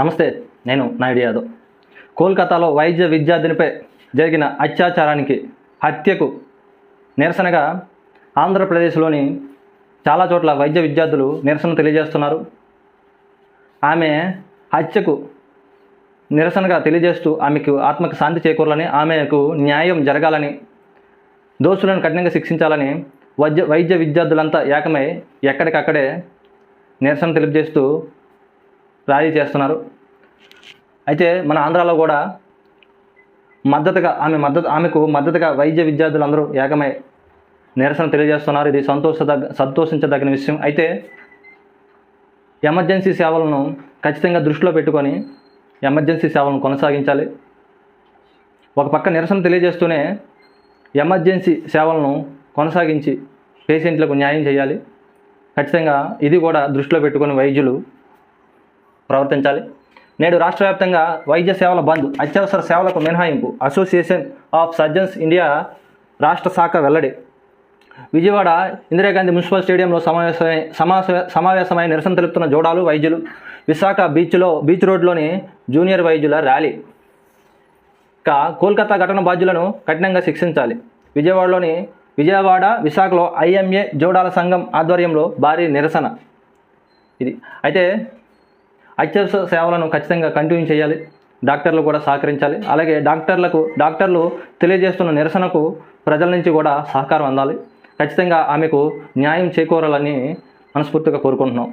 నమస్తే నేను నాయుడు యాదవ్. కోల్కతాలో వైద్య విద్యార్థినిపై జరిగిన అత్యాచారానికి హత్యకు నిరసనగా ఆంధ్రప్రదేశ్లోని చాలా చోట్ల వైద్య విద్యార్థులు నిరసన తెలియజేస్తున్నారు. ఆమె హత్యకు నిరసనగా తెలియజేస్తూ ఆమెకు ఆత్మకు శాంతి చేకూరాలని ఆమెకు న్యాయం జరగాలని దోషులను కఠినంగా శిక్షించాలని వైద్య వైద్య విద్యార్థులంతా ఏకమై ఎక్కడికక్కడే నిరసన తెలియజేస్తూ ర్యాలీ చేస్తున్నారు. అయితే మన ఆంధ్రాలో కూడా మద్దతుగా ఆమె మద్దతు ఆమెకు మద్దతుగా వైద్య విద్యార్థులందరూ ఏకమై నిరసన తెలియజేస్తున్నారు. ఇది సంతోషదగ్గ సంతోషించదగిన విషయం. అయితే ఎమర్జెన్సీ సేవలను ఖచ్చితంగా దృష్టిలో పెట్టుకొని ఎమర్జెన్సీ సేవలను కొనసాగించాలి. ఒక పక్క నిరసన తెలియజేస్తూనే ఎమర్జెన్సీ సేవలను కొనసాగించి పేషెంట్లకు న్యాయం చేయాలి. ఖచ్చితంగా ఇది కూడా దృష్టిలో పెట్టుకొని వైద్యులు ప్రవర్తించాలి. నేడు రాష్ట్ర వ్యాప్తంగా వైద్య సేవల బంద్ అత్యవసర సేవలకు మినహాయింపు అసోసియేషన్ ఆఫ్ సర్జన్స్ ఇండియా రాష్ట్ర శాఖ వెల్లడి. విజయవాడ ఇందిరాగాంధీ మున్సిపల్ స్టేడియంలో సమావేశమై సమావేశ సమావేశమై నిరసన తెలుపుతున్న జోడాలు వైద్యులు విశాఖ బీచ్లో బీచ్ రోడ్లోని జూనియర్ వైద్యుల ర్యాలీ. ఇక కోల్కతా ఘటన బాధ్యులను కఠినంగా శిక్షించాలి. విజయవాడలోని విజయవాడ విశాఖలో ఐఎంఏ జోడాల సంఘం ఆధ్వర్యంలో భారీ నిరసన. ఇది. అయితే అత్యవసర సేవలను ఖచ్చితంగా కంటిన్యూ చేయాలి. డాక్టర్లు కూడా సహకరించాలి. అలాగే డాక్టర్లకు డాక్టర్లు తెలియజేస్తున్న నిరసనకు ప్రజల నుంచి కూడా సహకారం అందాలి. ఖచ్చితంగా ఆమెకు న్యాయం చేకూరాలని మనస్ఫూర్తిగా కోరుకుంటున్నాం.